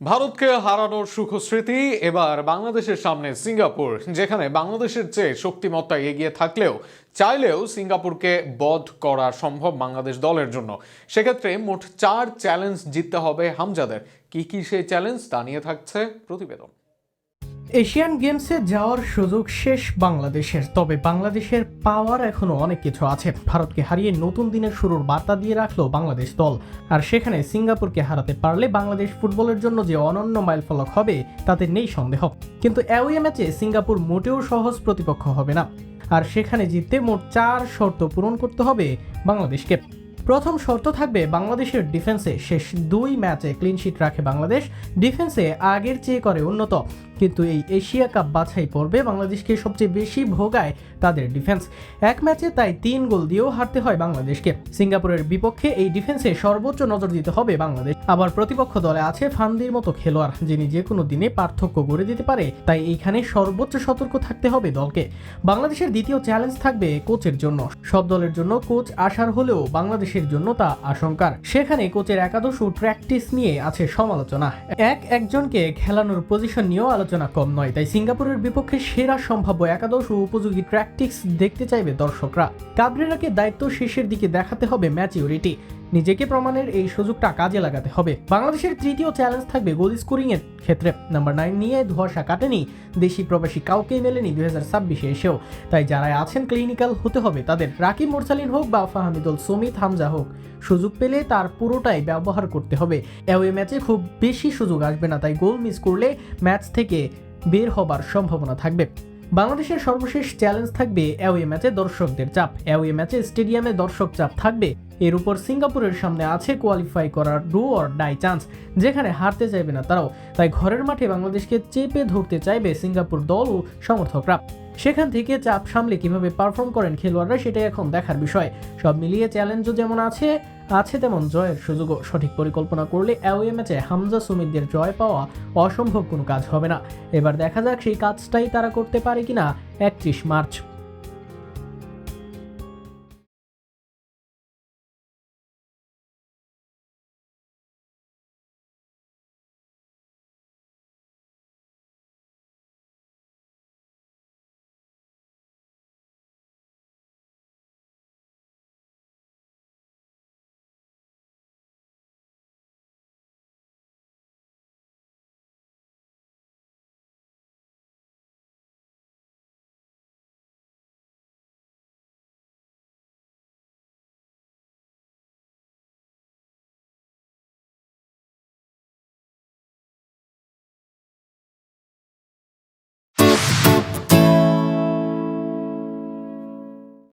ভারতকে হারানোর সুখস্মৃতি, এবার বাংলাদেশের সামনে সিঙ্গাপুর, যেখানে বাংলাদেশের চেয়ে শক্তিমত্তা এগিয়ে থাকলেও চাইলেও সিঙ্গাপুরকে বধ করা সম্ভব বাংলাদেশ দলের জন্য। সেক্ষেত্রে মোট চার চ্যালেঞ্জ জিততে হবে হামজাদের। কি কি সেই চ্যালেঞ্জ তা নিয়ে থাকছে প্রতিবেদন। এশিয়ান গেমসে যাওয়ার সুযোগ শেষ বাংলাদেশের, তবে বাংলাদেশের পাওয়ার এখনও অনেক কিছু আছে। ভারতকে হারিয়ে নতুন দিনের শুরুর বার্তা দিয়ে রাখল বাংলাদেশ দল। আর সেখানে সিঙ্গাপুরকে হারাতে পারলে বাংলাদেশ ফুটবলের জন্য যে অনন্য মাইলফলক হবে, তাতে নেই সন্দেহ। কিন্তু অ্যাওয়ে ম্যাচে সিঙ্গাপুর মোটেও সহজ প্রতিপক্ষ হবে না। আর সেখানে জিততে মোট চার শর্ত পূরণ করতে হবে বাংলাদেশকে। প্রথম শর্ত থাকবে বাংলাদেশের ডিফেন্সে শেষ দুই ম্যাচে ক্লিনশিট রাখে বাংলাদেশ। ডিফেন্সে আগের চেয়ে করে উন্নত। কিন্তু এই এশিয়া কাপ বাছাই পর্বে বাংলাদেশকে সবচেয়ে বেশি ভোগায় তাদের ডিফেন্স এক ম্যাচে তাই তিন গোল দিয়েও হারতে হয় বাংলাদেশকে। সিঙ্গাপুরের বিপক্ষে এই ডিফেন্সে সর্বোচ্চ নজর দিতে হবে বাংলাদেশ। আবার প্রতিপক্ষ দলে আছে ফান্দির মতো খেলোয়াড়, যিনি যে কোনো দিনে পার্থক্য গড়ে দিতে পারে। তাই এইখানে সর্বোচ্চ সতর্ক থাকতে হবে দলকে। বাংলাদেশের দ্বিতীয় চ্যালেঞ্জ থাকবে কোচের জন্য। সব দলের জন্য কোচ আসার হলেও বাংলাদেশের জন্য তা আশঙ্কার। সেখানে কোচের একাদশ ও প্র্যাকটিস নিয়ে আছে সমালোচনা। এক একজনকে খেলানোর পজিশন নিয়েও আলোচনা কম নয়, তাই সিঙ্গাপুরের বিপক্ষে সেরা সম্ভাব্য একাদশ ও উপযোগী ট্র্যাকটিক্স দেখতে চাইবে দর্শকরা। কাবরেরাকে দায়িত্ব শেষের দিকে দেখাতে হবে ম্যাচিউরিটি নিজেকে প্রমাণের এই সুযোগটা কাজে লাগাতে হবে। বাংলাদেশের তৃতীয় চ্যালেঞ্জ থাকবে গোল স্কোরিং এর ক্ষেত্রে। নাম্বার নাইন নিয়ে ধোয়াশা কাটেনি, দেশি প্রবাসী কাউকেই মেলেনি দুই হাজার ছাব্বিশে এসেও। তাই যারা আছেন ক্লিনিক্যাল হতে হবে, তাদের রাকিব মোরসালিন হোক বা ফাহামিদুল, সমিত হামজা হোক, সুযোগ পেলে তার পুরোটাই ব্যবহার করতে হবে। অ্যাওয়ে ম্যাচে খুব বেশি সুযোগ আসবে না, তাই গোল মিস করলে ম্যাচ থেকে বের হবার সম্ভাবনা থাকবে। বাংলাদেশের সর্বশেষ চ্যালেঞ্জ থাকবে অ্যাওয়ে ম্যাচে দর্শকদের চাপ। অ্যাওয়ে ম্যাচে স্টেডিয়ামে দর্শক চাপ থাকবে। এর উপর সিঙ্গাপুরের সামনে আছে কোয়ালিফাই করার ডু অর ডাই চান্স যেখানে হারতে চাইবে না তারাও। তাই ঘরের মাঠে বাংলাদেশকে চেপে ধরতে চাইবে সিঙ্গাপুর দল ও সমর্থকরা। সেখান থেকে চাপ সামলে কীভাবে পারফর্ম করেন খেলোয়াড়রা সেটাই এখন দেখার বিষয়। সব মিলিয়ে চ্যালেঞ্জও যেমন আছে আছে তেমন জয়ের সুযোগও। সঠিক পরিকল্পনা করলে অ্যাওয়ে ম্যাচে হামজা সুমিতদের জয় পাওয়া অসম্ভব কোনো কাজ হবে না। এবার দেখা যাক সেই কাজটাই তারা করতে পারে কিনা একত্রিশ মার্চ।